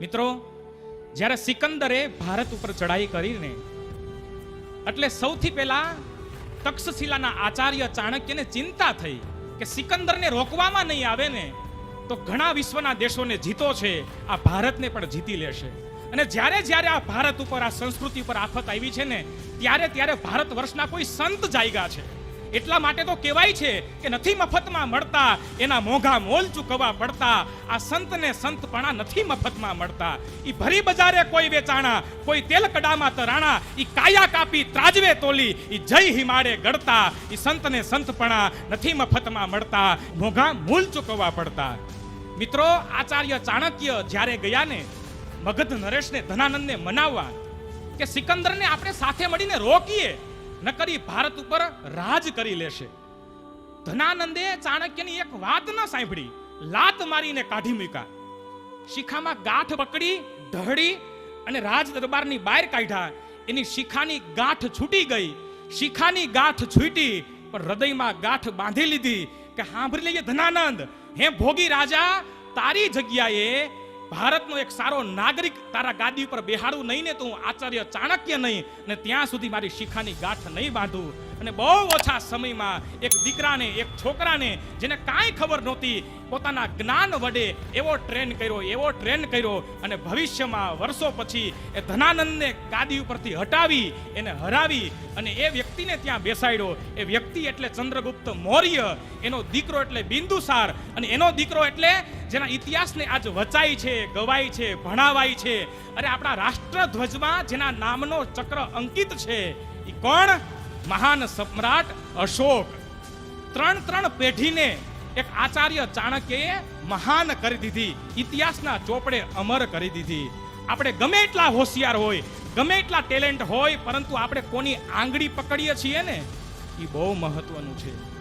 મિત્રો, જ્યારે સિકંદરે ભારત ઉપર ચડાઈ કરીને, એટલે સૌથી પહેલા તક્ષશિલાના આચાર્ય ચાણક્યને ચિંતા થઈ કે સિકંદરને રોકવામાં નહીં આવે ને, તો ઘણા વિશ્વના દેશોને જીતો છે, આ ભારતને પણ જીતી લેશે. અને જ્યારે જ્યારે આ ભારત ઉપર, આ સંસ્કૃતિ ઉપર આફત આવી છે ને, ત્યારે ત્યારે ભારત વર્ષના કોઈ સંત જાયગા છે. એટલા માટે તો કહેવાય છે કે નથી મફતમાં મળતા, એના મોંઘા મોલ ચૂકવવા પડતા, આ સંતને સંતપણા નથી મફતમાં મળતા. ઈ ભરી બજારે કોઈ વેચાણા, કોઈ તેલ કડામાં તરાણા, ઈ કાયા કાપી ત્રાજવે તોલી, ઈ જય હિમાડે ગળતા, ઈ સંતને સંતપણા નથી મફતમાં મળતા, મોંઘા મૂલ ચૂકવવા પડતા. મિત્રો, આચાર્ય ચાણક્ય જ્યારે ગયા ને મગધ નરેશને ધનાનંદને મનાવવા કે સિકંદરને આપણે સાથે મળીને રોકીએ નકરી ભારત ઉપર રાજ કરી લેશે. ધનાનંદે ચાણક્યની એક વાત ન સાંભળી. લાત મારીને કાઢી મૂક્યા. શિખામાં ગાંઠ પકડી, ઢળી અને રાજ દરબારની બહાર કાઢ્યા. એની શિખાની ગાંઠ છૂટી ગઈ. શિખાની ગાંઠ છૂટી, પણ હૃદયમાં ગાંઠ બાંધી લીધી કે સાંભળી લઈએ ધનાનંદ, હે ભોગી રાજા, તારી જગ્યાએ ભારતનો એક સારો નાગરિક તારા ગાદી ઉપર બેહાડું નહીં ને તો હું આચાર્ય ચાણક્ય નહીં ને ત્યાં સુધી મારી શિખાની ગાંઠ નહીં બાંધું. અને બહુ ઓછા સમયમાં એક દીકરાને, એક છોકરાને, જેને કાંઈ ખબર નહોતી, પોતાના જ્ઞાન વડે એવો ટ્રેન કર્યો, એવો ટ્રેન કર્યો અને ભવિષ્યમાં વર્ષો પછી એ ધનાનંદને ગાદી ઉપરથી હટાવી, એને હરાવી અને એ વ્યક્તિને ત્યાં બેસાડ્યો. એ વ્યક્તિ એટલે ચંદ્રગુપ્ત મૌર્ય, એનો દીકરો એટલે બિંદુસાર અને એનો દીકરો એટલે જેના ઇતિહાસને આજ વચાય છે, ગવાય છે, ભણાવાય છે. અરે આપણા રાષ્ટ્રધ્વજમાં જેના નામનો ચક્ર અંકિત છે એ કોણ? મહાન સમ્રાટ અશોક. ત્રણ ત્રણ પેઢીને એક આચાર્ય ચાણક્યએ મહાન કરી દીધી. ઇતિહાસના ચોપડે અમર કરી દીધી. આપણે ગમે એટલા હોશિયાર હોય, ગમે એટલા ટેલેન્ટ હોય, પરંતુ આપણે કોની આંગળી પકડીએ છીએ ને? એ બહુ મહત્વનું છે.